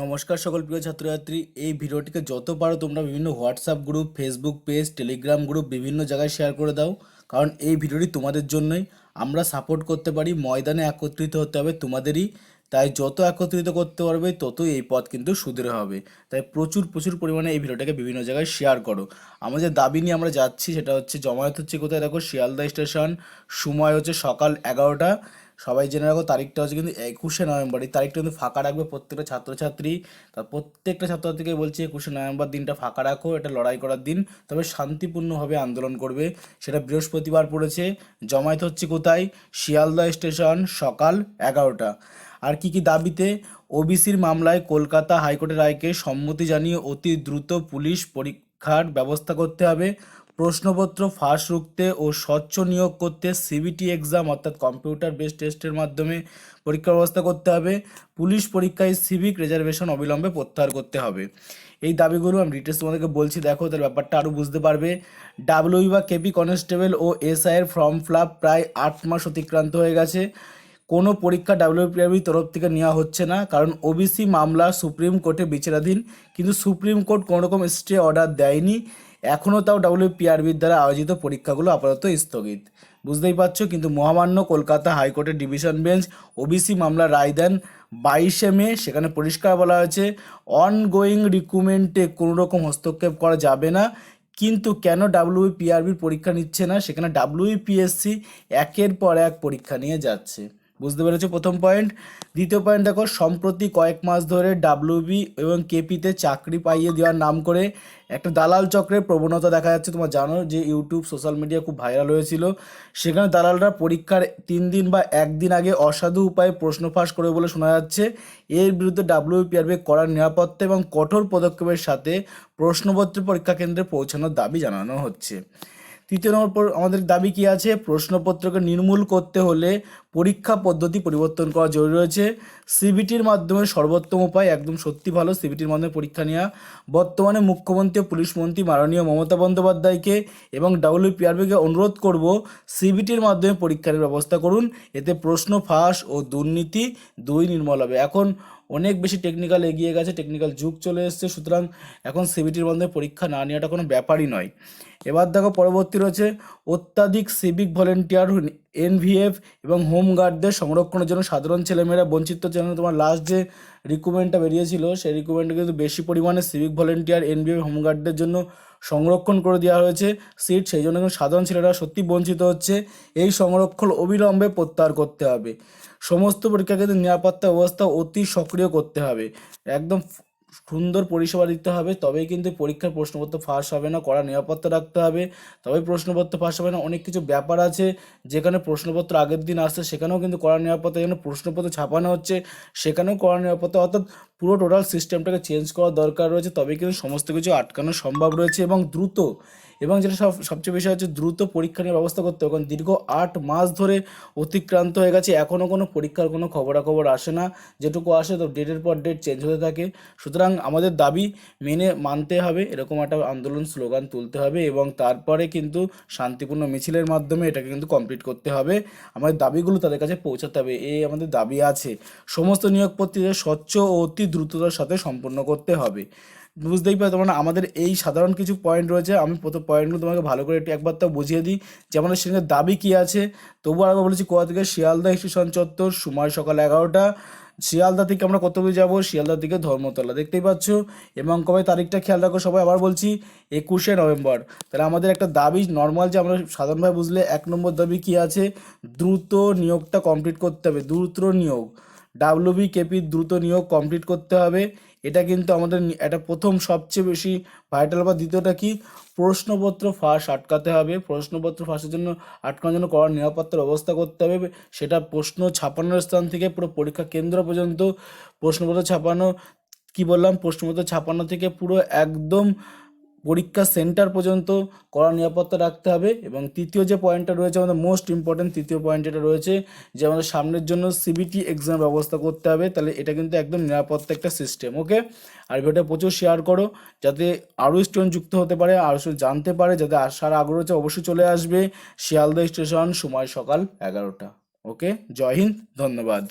নমস্কার সকল প্রিয় ছাত্রছাত্রী। এই ভিডিওটিকে যত পারো তোমরা বিভিন্ন WhatsApp group Facebook page Telegram group বিভিন্ন জায়গায় শেয়ার করে দাও। কারণ এই ভিডিওটি তোমাদের জন্যই। আমরা সাপোর্ট করতে পারি, ময়দানে একত্রিত হতে হবে তোমাদেরই। তাই যত একত্রিত করতে পারবে, ততই এই পথ কিন্তু সুদৃঢ় হবে। তাই প্রচুর প্রচুর পরিমাণে এই ভিডিওটাকে বিভিন্ন জায়গায় শেয়ার করো। আমাদের দাবি নিয়ে আমরা যাচ্ছি, সেটা হচ্ছে জমায়েত হচ্ছে কোথায়? দেখো, শিয়ালদা স্টেশন সময় হচ্ছে সকাল এগারোটা। সবাই জেনে রাখো, তারিখটা হচ্ছে কিন্তু একুশে নভেম্বর। এই তারিখটা কিন্তু ফাঁকা রাখবে প্রত্যেকটা ছাত্রছাত্রী। তার প্রত্যেকটা ছাত্রছাত্রীকে বলছি একুশে নভেম্বর দিনটা ফাঁকা রাখো, এটা লড়াই করার দিন। তবে শান্তিপূর্ণভাবে আন্দোলন করবে। সেটা বৃহস্পতিবার পড়েছে। জমায়েত হচ্ছে কোথায়? শিয়ালদা স্টেশন, সকাল এগারোটা। আর কি কি দাবিতে? ওবিসির মামলায় কলকাতা হাইকোর্টের রায়কে সম্মতি জানিয়ে অতি দ্রুত পুলিশ পরীক্ষার ব্যবস্থা করতে হবে। প্রশ্নপত্র ফাঁস রুখতে ও স্বচ্ছ নিয়োগ করতে সিবিটি এক্সাম, অর্থাৎ কম্পিউটার বেস টেস্টের মাধ্যমে পরীক্ষার ব্যবস্থা করতে হবে। পুলিশ পরীক্ষায় সিভিক রিজার্ভেশন অবিলম্বে প্রত্যাহার করতে হবে। এই দাবিগুলো আমি ডিটেলস তোমাদেরকে বলছি, দেখো তার ব্যাপারটা আরও বুঝতে পারবে। ডাব্লিউই বা কেপি কনস্টেবল ও এসআইয়ের ফর্ম ফিল প্রায় আট মাস অতিক্রান্ত হয়ে গেছে। কোনো পরীক্ষা ডাব্লিউপিআরবির তরফ থেকে নেওয়া হচ্ছে না, কারণ ওবিসি মামলা সুপ্রিম কোর্টে বিচারাধীন। কিন্তু সুপ্রিম কোর্ট কোনো রকম স্টে অর্ডার দেয়নি। এখনও তাও ডাব্লিউপিআরবির দ্বারা আয়োজিত পরীক্ষাগুলো আপাতত স্থগিত। বুঝতেই পারছ, কিন্তু মহামান্য কলকাতা হাইকোর্টের ডিভিশন বেঞ্চ ওবিসি মামলা রায় দেন বাইশে মে, সেখানে পরিষ্কার বলা হয়েছে অনগোয়িং রিক্রুটমেন্টে কোনো রকম হস্তক্ষেপ করা যাবে না, কিন্তু কেন ডাব্লিউপিআরবির পরীক্ষা নিচ্ছে না, সেখানে ডাব্লিউপিএসসি একের পর এক পরীক্ষা নিয়ে যাচ্ছে। বুঝতে পেরেছ প্রথম পয়েন্ট দ্বিতীয় পয়েন্ট দেখো, সম্প্রতি কয়েক মাস ধরে ডাব্লিউবি এবং কেপিতে চাকরি পাইয়ে দেওয়ার নাম করে একটা দালাল চক্রের প্রবণতা দেখা যাচ্ছে। তোমার জানো যে ইউটিউব সোশ্যাল মিডিয়া খুব ভাইরাল হয়েছিল। সেখানে দালালরা পরীক্ষার তিন দিন বা একদিন আগে অসাধু উপায়ে প্রশ্ন ফাঁস করে বলে শোনা যাচ্ছে। এর বিরুদ্ধে ডাব্লিউপিআরবি করার নিরাপত্তা এবং কঠোর পদক্ষেপের সাথে প্রশ্নপত্র পরীক্ষা কেন্দ্রে পৌঁছানোর দাবি জানানো হচ্ছে। তৃতীয় নম্বর আমাদের দাবি কি আছে? প্রশ্নপত্রকে নির্মূল করতে হলে পরীক্ষা পদ্ধতি পরিবর্তন করা জরুরি রয়েছে। সিবিটির মাধ্যমে সর্বোত্তম উপায় একদম সত্যি ভালো সিবিটির মাধ্যমে পরীক্ষা নেওয়া। বর্তমানে মুখ্যমন্ত্রী পুলিশ মন্ত্রী মাননীয় মমতা বন্দ্যোপাধ্যায়কে এবং ডাব্লিউপিআরবিকে অনুরোধ করব সিবিটির মাধ্যমে পরীক্ষার ব্যবস্থা করুন। এতে প্রশ্ন ফাঁস ও দুর্নীতি দুই নির্মল হবে। এখন অনেক বেশি টেকনিক্যাল এগিয়ে গেছে টেকনিক্যাল যুগ চলে এসছে, সুতরাং এখন সিবিটির মাধ্যমে পরীক্ষা না নেওয়াটা কোনো ব্যাপারই নয়। এবার দেখো পরবর্তী রয়েছে অত্যাধিক সিভিক ভলেন্টিয়ার এনভিএফ এবং হোম গার্ডদের সংরক্ষণের জন্য সাধারণ ছেলেমেয়েরা বঞ্চিত জন্য তোমার লাস্ট যে রিক্রুটমেন্টটা বেরিয়েছিল, সেই রিক্রুটমেন্টে কিন্তু বেশি পরিমাণে সিভিক ভলেন্টিয়ার এনভিএফ হোম গার্ডদের জন্য সংরক্ষণ করে দেওয়া হয়েছে সিট সেই জন্য কিন্তু সাধারণ ছেলেরা সত্যি বঞ্চিত হচ্ছে। এই সংরক্ষণ অবিলম্বে প্রত্যাহার করতে হবে। সমস্ত পরীক্ষা কেন্দ্রের নিরাপত্তা ব্যবস্থা অতি সক্রিয় করতে হবে। একদম সুন্দর পরিষেবা দিতে হবে, তবেই কিন্তু পরীক্ষার প্রশ্নপত্র ফাঁস হবে না, কড়া নিরাপত্তা রাখতে হবে তবে প্রশ্নপত্র ফাঁস হবে না, অনেক কিছু ব্যাপার আছে, যেখানে প্রশ্নপত্র আগের দিন আসছে সেখানেও কিন্তু কড়া নিরাপত্তা, যেখানে প্রশ্নপত্র ছাপানো হচ্ছে সেখানেও কড়া নিরাপত্তা, অর্থাৎ পুরো টোটাল সিস্টেমটাকে চেঞ্জ করার দরকার রয়েছে, তবে কিন্তু সমস্ত কিছু আটকানো সম্ভব রয়েছে এবং দ্রুত, এবং যেটা সব, সবচেয়ে বেশি হচ্ছে দ্রুত পরীক্ষা নিয়ে ব্যবস্থা করতে হবে, কারণ দীর্ঘ আট মাস ধরে অতিক্রান্ত হয়ে গেছে এখনও কোনো পরীক্ষার কোনো খবরাখবর আসে না, যেটুকু আসে তো ডেটের পর ডেট চেঞ্জ হতে থাকে, সুতরাং আমাদের দাবি মেনে মানতে হবে, এরকম একটা আন্দোলন স্লোগান তুলতে হবে, এবং তারপরে কিন্তু শান্তিপূর্ণ মিছিলের মাধ্যমে এটাকে কিন্তু কমপ্লিট করতে হবে, আমাদের দাবিগুলো তাদের কাছে পৌঁছাতে হবে, এই আমাদের দাবি আছে, সমস্ত নিয়োগ প্রক্রিয়া স্বচ্ছ ও অতি দ্রুততার সাথে সম্পন্ন করতে হবে। বুঝতেই পারো তোমরা, আমাদের এই সাধারণ কিছু পয়েন্ট রয়েছে, আমি প্রথম পয়েন্টগুলো তোমাকে ভালো করে একটু একবার তো বুঝিয়ে দিই। যে আমাদের সেখানে দাবি কী আছে, তবুও আগে বলেছি কোয়া থেকে শিয়ালদা স্টেশন চত্বর, সময় সকাল এগারোটা। শিয়ালদা থেকে আমরা কত দূর যাব? শিয়ালদা থেকে ধর্মতলা, দেখতেই পাচ্ছ। এবং কবে তারিখটা খেয়াল রাখো সবাই, আবার বলছি, একুশে নভেম্বর। তাহলে আমাদের একটা দাবি নর্মাল যে আমরা সাধারণভাবে বুঝলে, এক নম্বর দাবি কী আছে? দ্রুত নিয়োগটা কমপ্লিট করতে হবে, দ্রুত নিয়োগ। ডাব্লিউবি কেপি দ্রুত নিয়োগ কমপ্লিট করতে হবে। এটা কিন্তু আমাদের এটা প্রথম সবচেয়ে বেশি ভাইটাল বা দ্বিতীয়টা কি? প্রশ্নপত্র ফাঁস আটকাতে হবে। প্রশ্নপত্র ফাঁসের জন্য আটকানোর জন্য করার নিরাপত্তার ব্যবস্থা করতে হবে। সেটা প্রশ্ন ছাপানোর স্থান থেকে পুরো পরীক্ষা কেন্দ্র পর্যন্ত প্রশ্নপত্র ছাপানো, কি বললাম? প্রশ্নপত্র ছাপানো থেকে পুরো একদম পরীক্ষা সেন্টার পর্যন্ত কড়া নিরাপত্তা রাখতে হবে এবং তৃতীয় যে পয়েন্টটা রয়েছে, আমাদের মোস্ট ইম্পর্টেন্ট তৃতীয় পয়েন্ট যেটা রয়েছে যে আমাদের সামনের জন্য সিবিটি এক্সাম ব্যবস্থা করতে হবে। তাহলে এটা কিন্তু একদম নিরাপত্তা একটা সিস্টেম ওকে আর ভিডিওটা প্রচুর শেয়ার করো যাতে আরও স্টুডেন্ট যুক্ত হতে পারে, আরও জানতে পারে যাতে আসার আগ্রহ হচ্ছে অবশ্যই চলে আসবে। শিয়ালদা স্টেশন সময় সকাল এগারোটা ওকে জয় হিন্দ, ধন্যবাদ।